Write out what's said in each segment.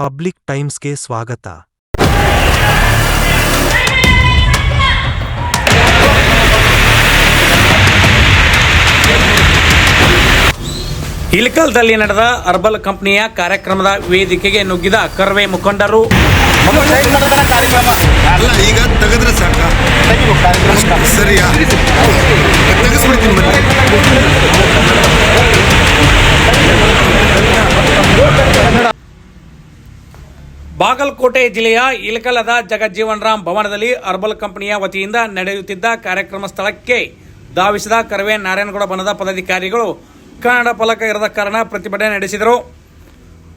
Public ಟೈಮ್ಸ್ಗೆ ಸ್ವಾಗತ. ಇಲ್ಕಲ್ದಲ್ಲಿ ನಡೆದ herbal ಕಂಪನಿಯ ಕಾರ್ಯಕ್ರಮದ ವೇದಿಕೆಗೆ ನುಗ್ಗಿದ ಕರ್ವೆ ಮುಖಂಡರು. ಅಲ್ಲ ಈಗ ತೆಗೆದ್ರೆ ಬಾಗಲಕೋಟೆ ಜಿಲ್ಲೆಯ ಇಲಕಲದ ಜಗಜ್ಜೀವನ್ ರಾಮ್ ಭವನದಲ್ಲಿ ಅರ್ಬಲ್ ಕಂಪನಿಯ ವತಿಯಿಂದ ನಡೆಯುತ್ತಿದ್ದ ಕಾರ್ಯಕ್ರಮ ಸ್ಥಳಕ್ಕೆ ಧಾವಿಸಿದ ಕರವೇ ನಾರಾಯಣಗೌಡ ಬಣದ ಪದಾಧಿಕಾರಿಗಳು ಕನ್ನಡ ಫಲಕ ಇರದ ಕಾರಣ ಪ್ರತಿಭಟನೆ ನಡೆಸಿದರು.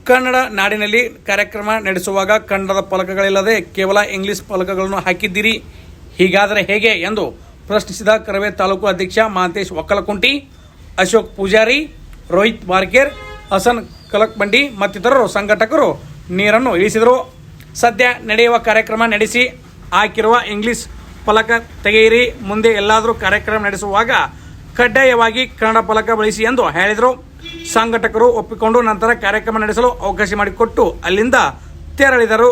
ಕನ್ನಡ ನಾಡಿನಲ್ಲಿ ಕಾರ್ಯಕ್ರಮ ನಡೆಸುವಾಗ ಕನ್ನಡದ ಫಲಕಗಳಿಲ್ಲದೆ ಕೇವಲ ಇಂಗ್ಲಿಷ್ ಫಲಕಗಳನ್ನು ಹಾಕಿದ್ದೀರಿ. ಹೀಗಾದರೆ ಹೇಗೆ ಎಂದು ಪ್ರಶ್ನಿಸಿದ ಕರವೇ ತಾಲೂಕು ಅಧ್ಯಕ್ಷ ಮಹಾಂತೇಶ್ ಒಕ್ಕಲಕುಂಟಿ, ಅಶೋಕ್ ಪೂಜಾರಿ, ರೋಹಿತ್ ಬಾರ್ಕೇರ್ ಹಸನ್ ಕಲಕ್ಬಂಡಿ ಮತ್ತಿತರರು ಸಂಘಟಕರು ನೀರನ್ನು ಇಳಿಸಿದರು. ಸದ್ಯ ನಡೆಯುವ ಕಾರ್ಯಕ್ರಮ ನಡೆಸಿ ಹಾಕಿರುವ ಇಂಗ್ಲಿಷ್ ಫಲಕ ತೆಗೆಯಿರಿ. ಮುಂದೆ ಎಲ್ಲಾದರೂ ಕಾರ್ಯಕ್ರಮ ನಡೆಸುವಾಗ ಕಡ್ಡಾಯವಾಗಿ ಕನ್ನಡ ಫಲಕ ಬಳಸಿ ಎಂದು ಹೇಳಿದರು. ಸಂಘಟಕರು ಒಪ್ಪಿಕೊಂಡು ನಂತರ ಕಾರ್ಯಕ್ರಮ ನಡೆಸಲು ಅವಕಾಶ ಮಾಡಿಕೊಟ್ಟು ಅಲ್ಲಿಂದ ತೆರಳಿದರು.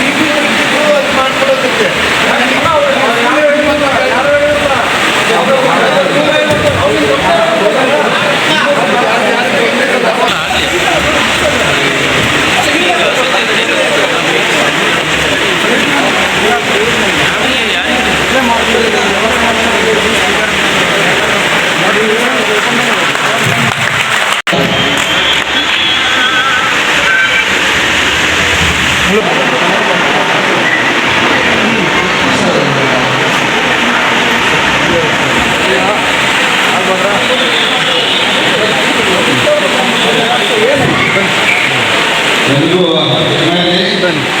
Belum. Ya, Yang